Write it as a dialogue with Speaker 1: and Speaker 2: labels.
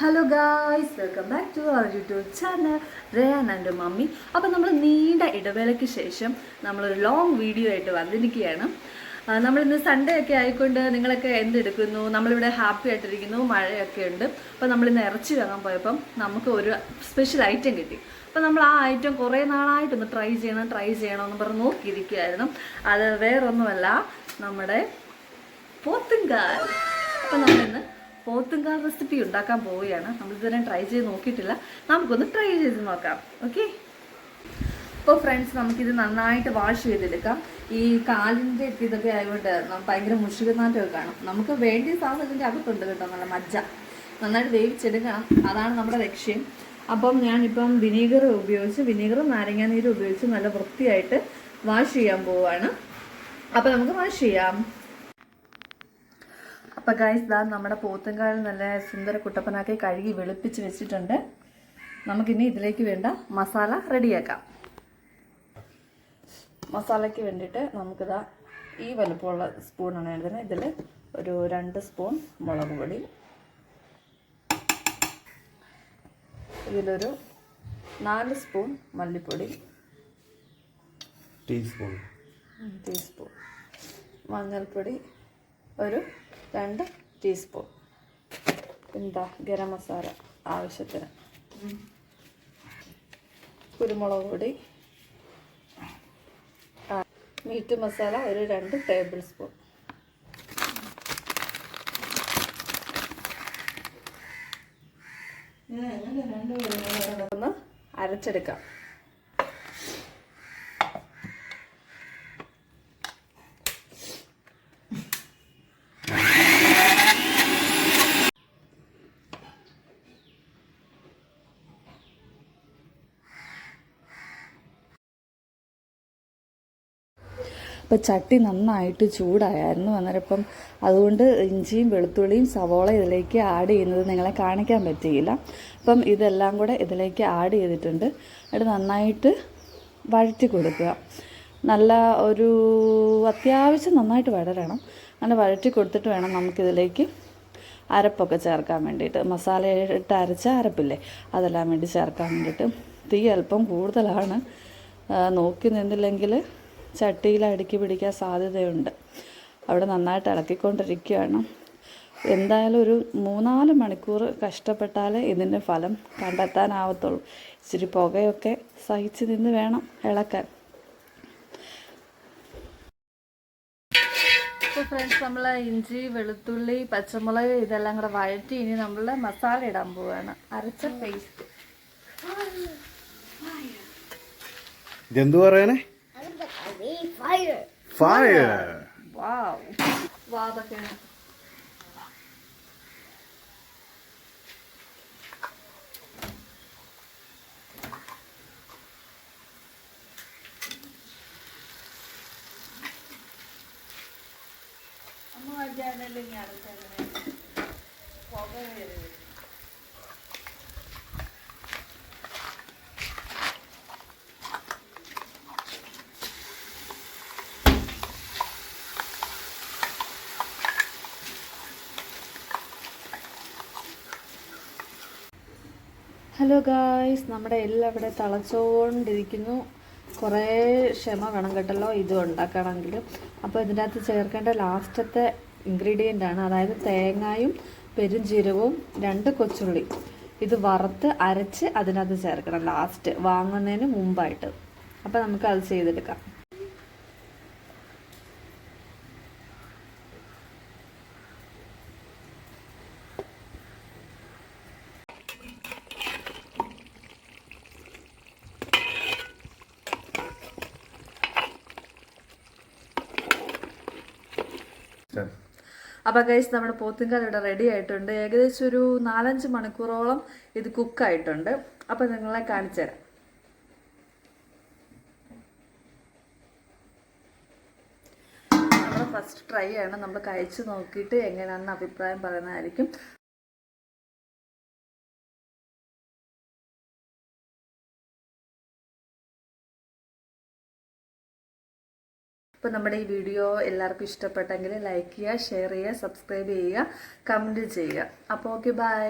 Speaker 1: Hello guys welcome back to our YouTube channel Ryan and mummy അപ്പം നമ്മൾ നീണ്ട ഇടവേളയ്ക്ക് ശേഷം നമ്മളൊരു ലോങ് വീഡിയോ ആയിട്ട് വന്നിരിക്കുകയാണ്. നമ്മളിന്ന് സൺഡേ ഒക്കെ ആയിക്കൊണ്ട് നിങ്ങളൊക്കെ എന്തെടുക്കുന്നു? നമ്മളിവിടെ ഹാപ്പി ആയിട്ടിരിക്കുന്നു മഴയൊക്കെ ഉണ്ട്. അപ്പം നമ്മളിന്ന് ഇറച്ചി വാങ്ങാൻ പോയപ്പം നമുക്ക് ഒരു സ്പെഷ്യൽ ഐറ്റം കിട്ടി. അപ്പം നമ്മൾ ആ ഐറ്റം കുറേ നാളായിട്ടൊന്ന് ട്രൈ ചെയ്യണം ട്രൈ ചെയ്യണം എന്ന് പറഞ്ഞ് നോക്കിയിരിക്കുകയായിരുന്നു. അത് വേറൊന്നുമല്ല നമ്മുടെ പോത്തുംകാൽ. അപ്പം നമ്മളിന്ന് പോത്തുംകാൽ റെസിപ്പി ഉണ്ടാക്കാൻ പോവുകയാണ്. നമ്മൾ ഇതുവരെ ട്രൈ ചെയ്ത് നോക്കിയിട്ടില്ല. നമുക്കൊന്ന് ട്രൈ ചെയ്ത് നോക്കാം. ഓക്കെ അപ്പോൾ ഫ്രണ്ട്സ് നമുക്കിത് നന്നായിട്ട് വാഷ് ചെയ്തെടുക്കാം. ഈ കാലിന്റെ ഇതൊക്കെ ആയതുകൊണ്ട് ഭയങ്കര മുഷികനാറ്റമൊക്കെ കാണും. നമുക്ക് വേണ്ടിയ സാധനം ഇതിന്റെ അകത്തുണ്ട് കേട്ടോ നല്ല മജ്ജ. നന്നായിട്ട് വേവിച്ചെടുക്കണം അതാണ് നമ്മുടെ ലക്ഷ്യം. അപ്പം ഞാനിപ്പം വിനീഗർ ഉപയോഗിച്ച് വിനീഗറും നാരങ്ങാനീരും ഉപയോഗിച്ച് നല്ല വൃത്തിയായിട്ട് വാഷ് ചെയ്യാൻ പോവുകയാണ്. അപ്പം നമുക്ക് വാഷ് ചെയ്യാം. അപ്പം ഗൈസ് ദാ നമ്മുടെ പോത്തുംകാൽ നല്ല സുന്ദര കുട്ടപ്പനാക്കി കഴുകി വെളുപ്പിച്ച് വെച്ചിട്ടുണ്ട്. നമുക്കിനി ഇതിലേക്ക് വേണ്ട മസാല റെഡിയാക്കാം. മസാലയ്ക്ക് വേണ്ടിയിട്ട് നമുക്കിതാ ഈ വലുപ്പമുള്ള സ്പൂണാണ് എഴുതുന്നത് ഇതിൽ ഒരു രണ്ട് സ്പൂൺ മുളക് പൊടി. ഇതിലൊരു നാല് സ്പൂൺ മല്ലിപ്പൊടി.
Speaker 2: ടീസ്പൂൺ
Speaker 1: ടീസ്പൂൺ മഞ്ഞൾപ്പൊടി ഒരു രണ്ട് ടീസ്പൂൺ എന്താ ഗരം മസാല ആവശ്യത്തിന്. കുരുമുളക് പൊടി. മീറ്റ് മസാല ഒരു രണ്ട് ടേബിൾ സ്പൂൺ ഒന്ന് അരച്ചെടുക്കാം. അപ്പോൾ ചട്ടി നന്നായിട്ട് ചൂടായിരുന്നു. അന്നേരം ഇപ്പം അതുകൊണ്ട് ഇഞ്ചിയും വെളുത്തുള്ളിയും സവോള ഇതിലേക്ക് ആഡ് ചെയ്യുന്നത് നിങ്ങളെ കാണിക്കാൻ പറ്റിയില്ല. അപ്പം ഇതെല്ലാം കൂടെ ഇതിലേക്ക് ആഡ് ചെയ്തിട്ടുണ്ട്. എന്നിട്ട് നന്നായിട്ട് വഴറ്റി കൊടുക്കുക. നല്ല ഒരു അത്യാവശ്യം നന്നായിട്ട് വഴരണം അങ്ങനെ വഴറ്റി കൊടുത്തിട്ട് വേണം നമുക്കിതിലേക്ക് അരപ്പൊക്കെ ചേർക്കാൻ വേണ്ടിയിട്ട്. മസാല ഇട്ട് അരച്ച അരപ്പില്ലേ അതെല്ലാം വേണ്ടി ചേർക്കാൻ വേണ്ടിയിട്ട്. തീ അല്പം കൂടുതലാണ്. നോക്കി നിന്നില്ലെങ്കിൽ ചട്ടിയിൽ അടുക്കി പിടിക്കാൻ സാധ്യതയുണ്ട്. അവിടെ നന്നായിട്ട് ഇളക്കിക്കൊണ്ടിരിക്കുകയാണ്. എന്തായാലും ഒരു മൂന്നാൽ മണിക്കൂർ കഷ്ടപ്പെട്ടാലേ ഇതിന്റെ ഫലം കണ്ടെത്താനാവത്തുള്ളൂ. ഇച്ചിരി പുകയൊക്കെ സഹിച്ച് നിന്ന് വേണം ഇളക്കാൻ. അപ്പോൾ ഫ്രണ്ട്സ് നമ്മൾ ഇഞ്ചി വെളുത്തുള്ളി പച്ചമുളക് ഇതെല്ലാം കൂടെ വഴറ്റി ഇനി നമ്മൾ മസാല ഇടാൻ പോവുകയാണ് അരച്ച പേസ്റ്റ്
Speaker 2: ഇതെന്തു പറയാനേ? ഫയർ
Speaker 1: വാവ് വാതൊക്കെയാണ് അമ്മ വയ്ക്കാനല്ലേ ഇനി അടച്ചങ്ങനെ പുക വരും ഹലോ ഗായ്സ് നമ്മുടെ എല്ലാം ഇവിടെ തിളച്ചുകൊണ്ടിരിക്കുന്നു കുറേ ക്ഷമ വേണം കേട്ടല്ലോ. ഇത് ഉണ്ടാക്കണമെങ്കിൽ. അപ്പോൾ ഇതിന്റെ അകത്ത് ചേർക്കേണ്ട ലാസ്റ്റത്തെ ഇൻഗ്രീഡിയന്റ് ആണ്. അതായത് തേങ്ങായും പെരുംജീരകവും രണ്ട് കൊച്ചുള്ളി. ഇത് വറുത്ത് അരച്ച് അതിനകത്ത് ചേർക്കണം. ലാസ്റ്റ് വാങ്ങുന്നതിന് മുമ്പായിട്ട്. അപ്പോൾ നമുക്ക് അത് ചെയ്തെടുക്കാം. അപ്പോൾ ഗൈസ് നമ്മുടെ പോത്തുംകാൽ ഇവിടെ റെഡി ആയിട്ടുണ്ട്. ഏകദേശം ഒരു നാലഞ്ച് മണിക്കൂറോളം ഇത് കുക്കായിട്ടുണ്ട് അപ്പോൾ നിങ്ങളെ കാണിച്ചു തരാം. ഫസ്റ്റ് ട്രൈ ആണ്. നമ്മൾ കഴിച്ചു നോക്കിയിട്ട് എങ്ങനെയാണെന്ന് അഭിപ്രായം പറയുന്നതായിരിക്കും. അപ്പോൾ നമ്മുടെ ഈ വീഡിയോ എല്ലാവർക്കും ഇഷ്ടപ്പെട്ടെങ്കിൽ ലൈക്ക് ചെയ്യുക ഷെയർ ചെയ്യുക സബ്സ്ക്രൈബ് ചെയ്യുക കമന്റ് ചെയ്യുക. അപ്പോൾ ഓക്കെ ബൈ